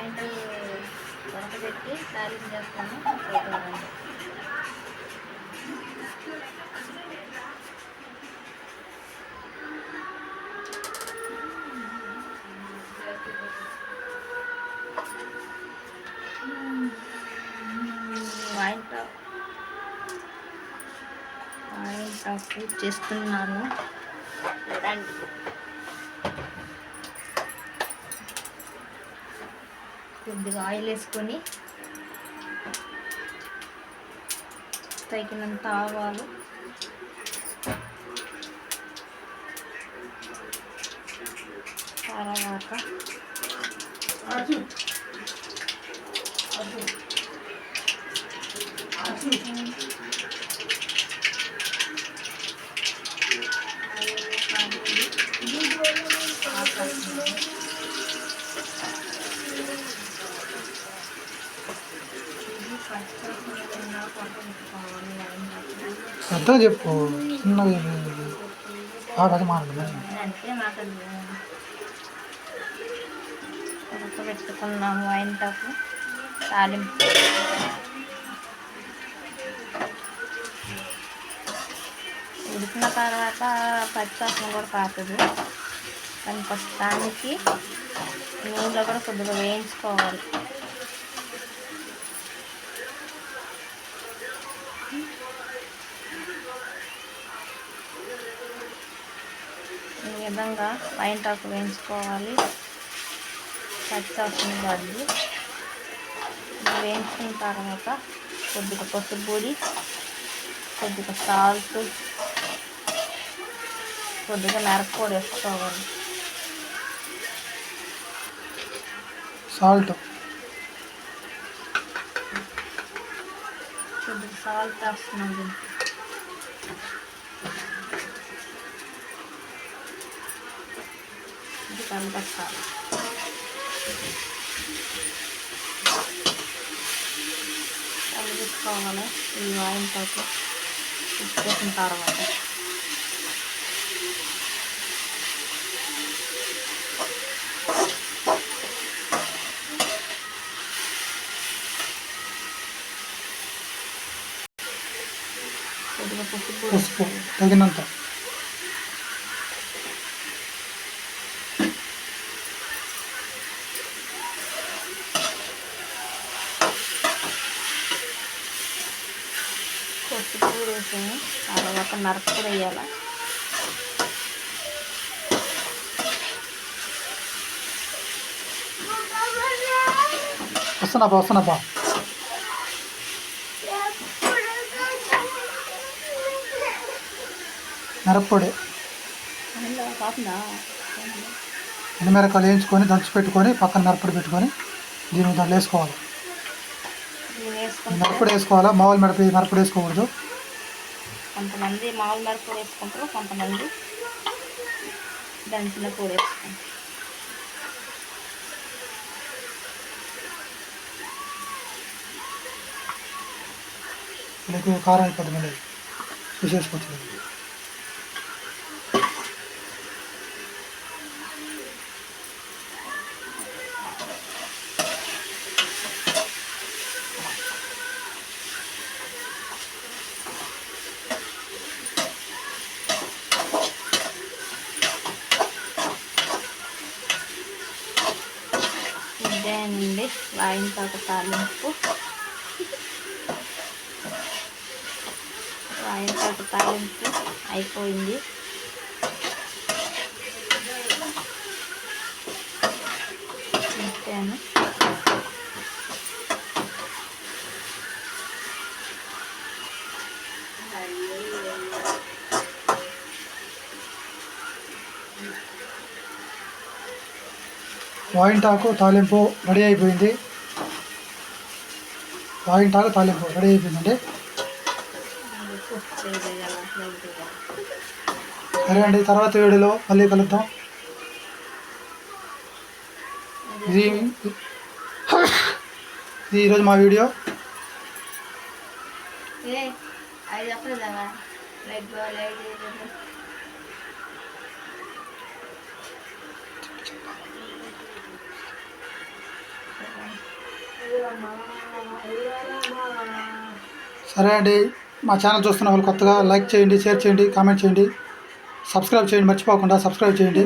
Point ఉడకబెట్టి తాలింపు చేస్తాను. చూద్దామండి పాయింట్ పాయింట్ ఆఫ్ చేస్తున్నాను. చూడండి కొద్దిగా ఆయిల్ వేసుకొని తగినంత ఆవాలు. తర్వాత పెద్దగా చెప్పు. చిన్నగా చెప్పు. బాగా మాట్లాడు. పెట్టుకున్నాము ఆయన తప్పు తాలింపు. ఉడికిన తర్వాత పచ్చివాసన కూడా కాతుంది కానీ ప్రస్తుతానికి నూనెలో కూడా కొద్దిగా వేయించుకోవాలి. ఈ విధంగా వైంటాకు వేయించుకోవాలి. పచ్చివాసన పడి వేయించుకున్న తర్వాత కొద్దిగా పసుపొడి కొద్దిగా సాల్ట్ కొద్దిగా మిరప్పొడి వేసుకోవాలి. సాల్ట్. కొద్దిగా సాల్ట్ వేస్తున్నాం దీనికి. ఇది కలపెట్టాలి కలిపించుకోవాలి ఈ వాయింతకు ఉప్పుకున్న తర్వాత కొద్దిగా పసుపు పొడి పసుపు తగినంత పసుపు వేసాము తర్వాత నరక కూడా వేయాలి? వస్తున్నాపా వస్తున్నాపా మిరప్పొడి ఎండుమిరకాయలు వేయించుకొని దంచి పెట్టుకొని పక్కన మిరప్పొడి పెట్టుకొని దీని దాంట్లో వేసుకోవాలి. మిరప్పొడి వేసుకోవాలా? మామూలు మిరప మిరప్పొడి వేసుకోకూడదు? కొంతమంది మామూలు మిరప వేసుకుంటారు కొంతమంది దంచిన పొడి వేసుకుంటారు. లేకపోతే కారం అయిపోతుంది మళ్ళీ తీసేసుకోవచ్చు ఇదేనండి వాయించాక తాలింపు. వాయించాక తాలింపు అయిపోయింది. అంతేను వాయింటాకు తాలింపు రెడీ అయిపోయింది. వాయింటాకు తాలింపు రెడీ అయిపోయిందండి. సరే అండి తర్వాత వీడియోలో మళ్ళీ కలుద్దాం. ఇది ఇది ఈరోజు మా వీడియో. చెప్పలేదా? లైక్ సరే అండి. మా ఛానల్ చూస్తున్న వాళ్ళు కొత్తగా లైక్ చేయండి షేర్ చేయండి కామెంట్ చేయండి. సబ్స్క్రైబ్ చేయండి మర్చిపోకుండా సబ్స్క్రైబ్ చేయండి.